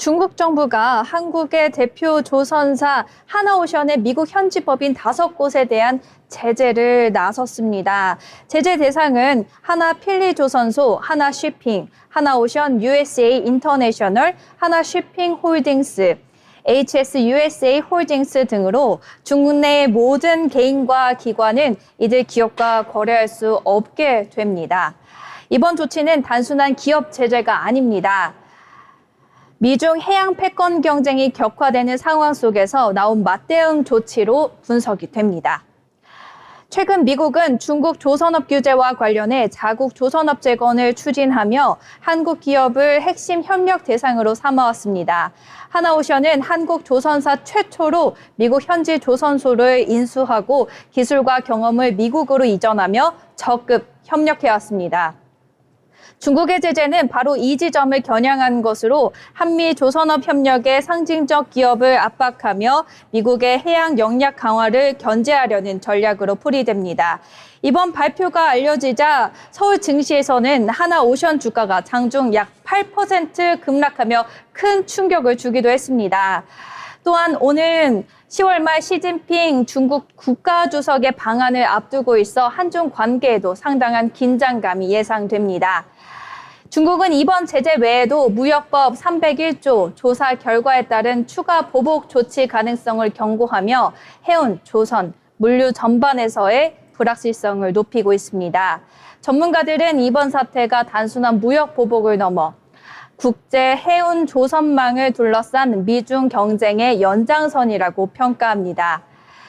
중국 정부가 한국의 대표 조선사 하나오션의 미국 현지 법인 다섯 곳에 대한 제재를 나섰습니다. 제재 대상은 하나 필리 조선소, 하나 쉬핑, 하나오션 USA 인터내셔널, 하나 쉬핑 홀딩스, HS USA 홀딩스 등으로 중국 내 모든 개인과 기관은 이들 기업과 거래할 수 없게 됩니다. 이번 조치는 단순한 기업 제재가 아닙니다. 미중 해양 패권 경쟁이 격화되는 상황 속에서 나온 맞대응 조치로 분석이 됩니다. 최근 미국은 중국 조선업 규제와 관련해 자국 조선업 재건을 추진하며 한국 기업을 핵심 협력 대상으로 삼아왔습니다. 하나오션은 한국 조선사 최초로 미국 현지 조선소를 인수하고 기술과 경험을 미국으로 이전하며 적극 협력해왔습니다. 중국의 제재는 바로 이 지점을 겨냥한 것으로 한미 조선업 협력의 상징적 기업을 압박하며 미국의 해양 영역 강화를 견제하려는 전략으로 풀이됩니다. 이번 발표가 알려지자 서울 증시에서는 하나 오션 주가가 장중 약 8% 급락하며 큰 충격을 주기도 했습니다. 또한 오는 10월 말 시진핑 중국 국가주석의 방한을 앞두고 있어 한중 관계에도 상당한 긴장감이 예상됩니다. 중국은 이번 제재 외에도 무역법 301조 조사 결과에 따른 추가 보복 조치 가능성을 경고하며 해운, 조선, 물류 전반에서의 불확실성을 높이고 있습니다. 전문가들은 이번 사태가 단순한 무역 보복을 넘어 국제 해운 조선망을 둘러싼 미중 경쟁의 연장선이라고 평가합니다.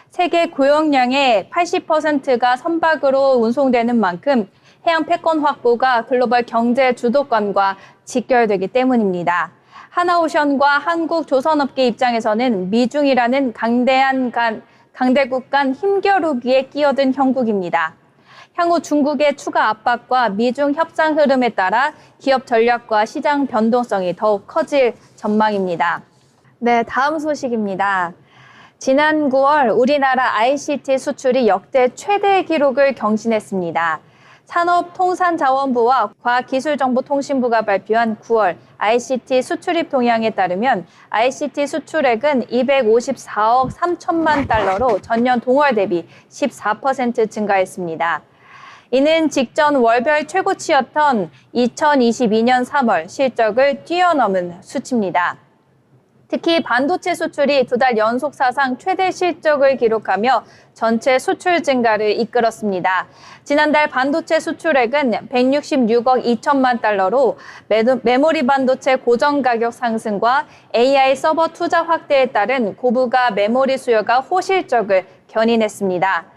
세계 고용량의 80%가 선박으로 운송되는 만큼 해양 패권 확보가 글로벌 경제 주도권과 직결되기 때문입니다. 하나오션과 한국 조선업계 입장에서는 미중이라는 강대한 간, 강대국 간 힘겨루기에 끼어든 형국입니다. 향후 중국의 추가 압박과 미중 협상 흐름에 따라 기업 전략과 시장 변동성이 더욱 커질 전망입니다. 네, 다음 소식입니다. 지난 9월 우리나라 ICT 수출이 역대 최대 기록을 경신했습니다. 산업통상자원부와 과기술정보통신부가 발표한 9월 ICT 수출입 동향에 따르면 ICT 수출액은 254억 3천만 달러로 전년 동월 대비 14% 증가했습니다. 이는 직전 월별 최고치였던 2022년 3월 실적을 뛰어넘은 수치입니다. 특히 반도체 수출이 두 달 연속 사상 최대 실적을 기록하며 전체 수출 증가를 이끌었습니다. 지난달 반도체 수출액은 166억 2천만 달러로 메모리 반도체 고정 가격 상승과 AI 서버 투자 확대에 따른 고부가 메모리 수요가 호실적을 견인했습니다.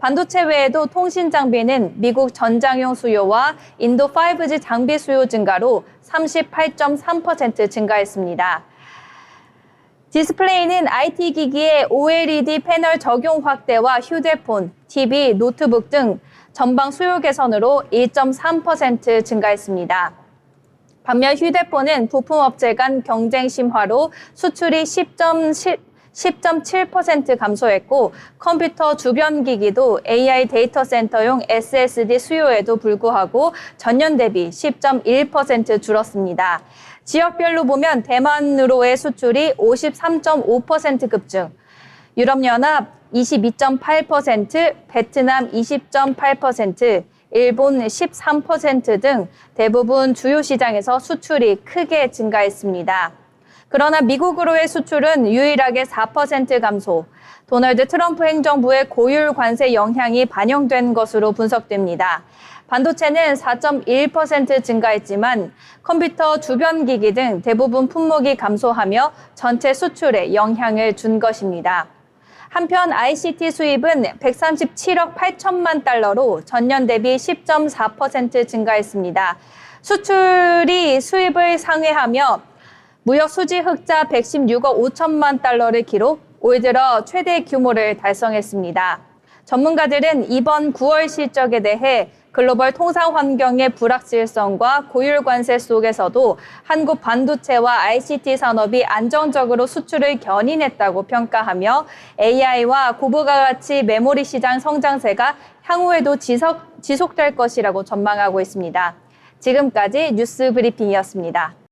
반도체 외에도 통신 장비는 미국 전장용 수요와 인도 5G 장비 수요 증가로 38.3% 증가했습니다. 디스플레이는 IT 기기의 OLED 패널 적용 확대와 휴대폰, TV, 노트북 등 전방 수요 개선으로 1.3% 증가했습니다. 반면 휴대폰은 부품업체 간 경쟁 심화로 수출이 10.7% 감소했고 컴퓨터 주변 기기도 AI 데이터 센터용 SSD 수요에도 불구하고 전년 대비 10.1% 줄었습니다. 지역별로 보면 대만으로의 수출이 53.5% 급증, 유럽연합 22.8%, 베트남 20.8%, 일본 13%등 대부분 주요 시장에서 수출이 크게 증가했습니다. 그러나 미국으로의 수출은 유일하게 4% 감소, 도널드 트럼프 행정부의 고율 관세 영향이 반영된 것으로 분석됩니다. 반도체는 4.1% 증가했지만 컴퓨터 주변 기기 등 대부분 품목이 감소하며 전체 수출에 영향을 준 것입니다. 한편 ICT 수입은 137억 8천만 달러로 전년 대비 10.4% 증가했습니다. 수출이 수입을 상회하며 무역 수지 흑자 116억 5천만 달러를 기록, 올 들어 최대 규모를 달성했습니다. 전문가들은 이번 9월 실적에 대해 글로벌 통상 환경의 불확실성과 고율 관세 속에서도 한국 반도체와 ICT 산업이 안정적으로 수출을 견인했다고 평가하며 AI와 고부가 가치 메모리 시장 성장세가 향후에도 지속, 지속될 것이라고 전망하고 있습니다. 지금까지 뉴스 브리핑이었습니다.